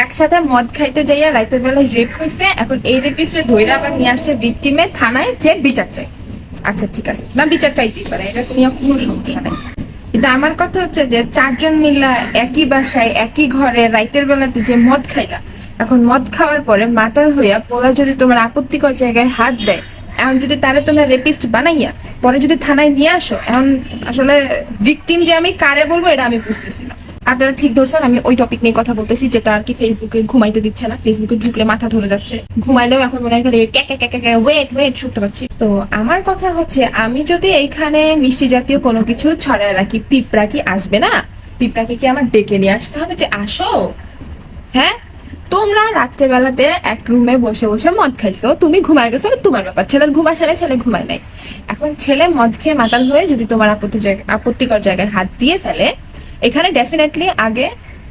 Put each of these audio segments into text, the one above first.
একসাথে মদ খাইতে যাইয়া রাইতের বেলায় রেপ হয়েছে এখন এই রেপিস্টে ধইরা আবার নিয়ে আসছে ভিকটিমে থানায় যে বিচার চাই। আচ্ছা ঠিক আছে। না, বিচার চাইতেই পারে। এটা নিয়ে কোনো সমস্যা নেই। কিন্তু আমার কথা হচ্ছে যে চারজন মিল্লা একই বাসায়, একই ঘরে রাইতের বেলাতে যে মদ খাইলা, এখন মদ খাওয়ার পরে মাতাল হইয়া পোলা যদি তোমার আপত্তিকর জায়গায় হাত দেয়, এখন যদি তারে তোমরা রেপিস্ট বানাইয়া পরে যদি থানায় নিয়ে আসো, এখন আসলে ভিকটিম যে আমি কারে বলব, এটা আমি বুঝতেছি না। আপনারা ঠিক ধরছেন, আমি ওই টপিক নিয়ে কথা বলতেছি, যেটা আর কি ফেসবুকে ঘুমাইতে দিচ্ছে না। ফেসবুকে ঢুকলে মাথা ধরে যাচ্ছে। ঘুমাইলেও এখন মনে হয় ওয়েট ওয়েট শুনতে পাচ্ছি। তো আমার কথা হচ্ছে, আমি যদি এইখানে মিষ্টি জাতীয় কোনো কিছু ছড়ায় রাখি, পিঁপড়া কি আসবে না? পিঁপড়াকে কি আমার ডেকে নিয়ে আসতে হবে যে আসো? হ্যাঁ? তোমরা রাত্রে বেলাতে এক রুমে বসে বসে মদ খাইছো, তুমি ঘুমায় গেছো তোমার ব্যাপার। ছেলের ঘুম আসে ছেলে ঘুমায় নাই। এখন ছেলে মদ খেয়ে মাতাল হয়ে যদি তোমার আপত্তি আপত্তিকর জায়গায় হাত দিয়ে ফেলে এখানে ডেফিনেটলি আগে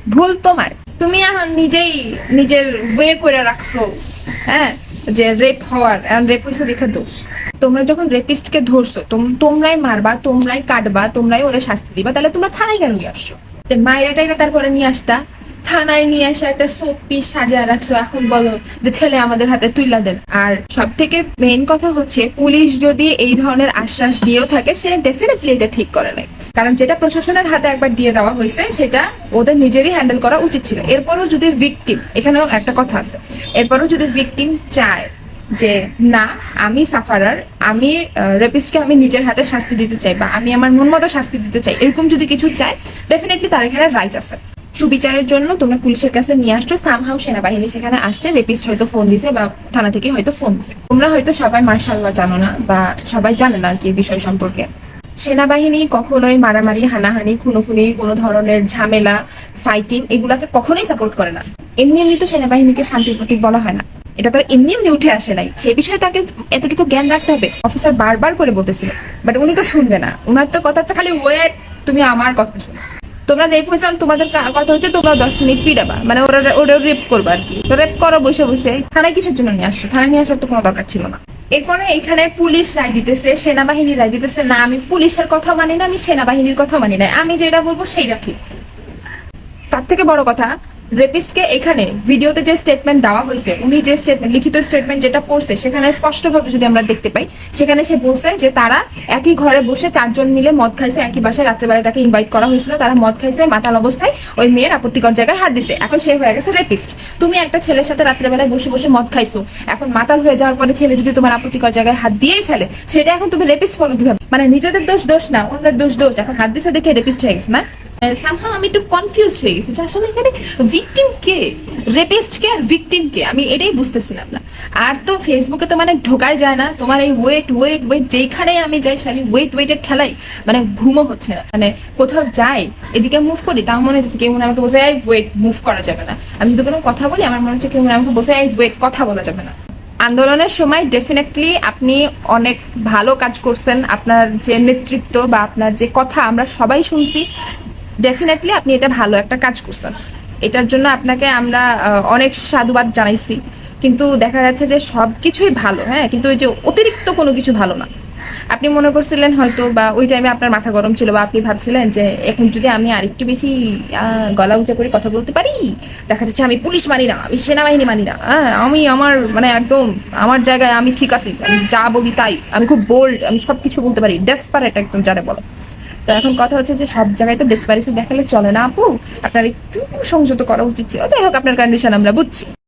ভুল তোমার। তুমি এখন নিজেই নিজের ওয়ে করে রাখছো হ্যাঁ? যে রেপ হওয়ার রেপ হয়েছে দেখে দোষ। তোমরা যখন রেপিস্ট কে ধরছো, তোম- তোমরাই মারবা, তোমরাই কাটবা, তোমরাই ওরা শাস্তি দিবা। তাহলে তোমরা থানায় কেন নিয়ে আসছো? মায়েরা টাইরা তারপরে নিয়ে আসতা থানায় নিয়ে এসে একটা সোপ পিস সাজিয়ে রাখছো, এখন বলো যে ছেলে আমাদের হাতে তুইলা দেন। আর সব থেকে মেইন কথা হচ্ছে, পুলিশ যদি এই ধরনের আশ্বাস দিয়েও থাকে, সে ডেফিনেটলি এটা ঠিক করে নাই। কারণ যেটা প্রশাসনের হাতে একবার দিয়ে দেওয়া হয়েছে, সেটা ওদের নিজেরই হ্যান্ডেল করা উচিত ছিল। এরপরও যদি ভিকটিম এখানেও একটা কথা আছে, এরপরও যদি ভিকটিম চায় যে, না, আমি সাফারার আমি রেপিস্টকে আমি নিজের হাতে শাস্তি দিতে চাই বা আমি আমার মন মতো শাস্তি দিতে চাই, এরকম যদি কিছু চায় ডেফিনেটলি তার এখানে রাইট আছে। সুবিচারের জন্য তোমরা পুলিশের কাছে নিয়ে আসছো। সামহাও সেনাবাহিনী সেখানে আসছে রেপিস্ট হয়তো ফোন দিছে বা থানা থেকে হয়তো ফোন দিছে। তোমরা হয়তো সবাই মার্শাল্লাহ জানো না বা সবাই জানে না আর কি বিষয় সম্পর্কে। সেনাবাহিনী কখনোই মারামারি, হানাহানি, খুনোখুনি, কোনো ধরনের ঝামেলা ফাইটিং এগুলাকে কখনোই সাপোর্ট করে না। এমনি এমনি তো সেনাবাহিনীকে শান্তির প্রতীক বলা হয় না। এটা তো আর এমনি এমনি উঠে আসে নাই। সেই বিষয়ে তাকে এতটুকু জ্ঞান রাখতে হবে। অফিসার বারবার করে বলতেছিল। বাট উনি তো শুনবে না। উনার তো কথা হচ্ছে খালি ওয়েট তুমি আমার কথা শুনো। তোমরা রেপ হয়েছে তোমাদের কথা হচ্ছে তোমরা দশ মিনিট পিটাবা মানে ওরা ওরা রেপ করব আর কি। তো রেপ করো, বসে বসে। থানায় কিসের জন্য নিয়ে আসছো? থানায় নিয়ে আসার তো কোনো দরকার ছিল না। এরপরে এখানে পুলিশ রায় দিতেছে, সেনাবাহিনী রায় দিতেছে। না, আমি পুলিশের কথা মানি না, আমি সেনাবাহিনীর কথা মানি না। আমি যেটা বলব সেইটা ঠিক। তার থেকে বড় কথা রেপিস্টকে এখানে ভিডিওতে যে স্টেটমেন্ট দেওয়া হয়েছে, উনি যে স্টেটমেন্ট লিখিত স্টেটমেন্ট যেটা পড়ছে, সেখানে স্পষ্টভাবে যদি আমরা দেখতে পাই, সেখানে সে বলছে যে তারা একই ঘরে বসে চারজন মিলে মদ খাইছে, একই বাসায় রাত্রেবেলায় তাকে ইনভাইট করা হয়েছিল। তারা মদ খাইছে, মাতাল অবস্থায় ওই মেয়ের আপত্তিকর জায়গায় হাত দিছে। এখন সে হয়ে গেছে রেপিস্ট তুমি একটা ছেলের সাথে রাত্রেবেলায় বসে বসে মদ খাইছো। এখন মাতাল হয়ে যাওয়ার পরে ছেলে যদি তোমার আপত্তিকর জায়গায় হাত দিয়েই ফেলে, সেটা এখন তুমি রেপিস্ট করো কীভাবে? মানে নিজেদের দোষ দোষ না, অন্যের দোষ দোষ। এখন হাত দিছে দেখে রেপিস্ট হয়ে গেছে না? সামহাও আমি একটু কনফিউজ হয়ে গেছি যে আসলে এখানে ভিকটিম কে? রেপিস্ট কে আর ভিকটিম কে? আমি এটাই বুঝতেছিলাম না আর তো ফেসবুকে তো মানে ঢোকাই যায় না। তোমার এই ওয়েট ওয়েট ওয়েট যেখানেই আমি যাই শালি ওয়েট ওয়েটের ঠেলাই মানে ঘুমও হচ্ছে না। মানে কোথাও যাই, এদিকে মুভ করি, তাও মনে হচ্ছে কেউ মনে আমাকে বলছে, এই ওয়েট মুভ করা যাবে না। আমি যদি কোনো কথা বলি, আমার মনে হচ্ছে কেউ মনে আমাকে বলছে, এই ওয়েট কথা বলা যাবে না। আন্দোলনের সময় ডেফিনেটলি আপনি অনেক ভালো কাজ করছেন। আপনার যে নেতৃত্ব বা আপনার যে কথা আমরা সবাই শুনছি ডেফিনেটলি আপনি এটা ভালো একটা কাজ করছেন। এটার জন্য আপনাকে আমরা অনেক সাধুবাদ জানাইছি। কিন্তু দেখা যাচ্ছে যে সব কিছুই ভালো হ্যাঁ? কিন্তু ওই যে অতিরিক্ত কোনো কিছু ভালো না। আপনি মনে করছিলেন হয়তো বা ওই টাইমে আপনার মাথা গরম ছিল বা আপনি ভাবছিলেন যে এখন যদি আমি আরেকটু বেশি গলা উঁচা করে কথা বলতে পারি, দেখা যাচ্ছে আমি পুলিশ মানি না, আমি সেনাবাহিনী মানি না হ্যাঁ? আমি আমার মানে একদম আমার জায়গায় আমি ঠিক আছি, আমি যা বলি তাই, আমি খুব বোল্ড আমি সব কিছু বলতে পারি ডেসপারেট একদম যারা বলো। তো এখন কথা হচ্ছে যে সব জায়গায় তো ডিসপারিসি দেখালে চলে না আপু। আপনার একটু সংযত করা উচিত ছিল। যাই হোক, আপনার কন্ডিশন আমরা বুঝছি।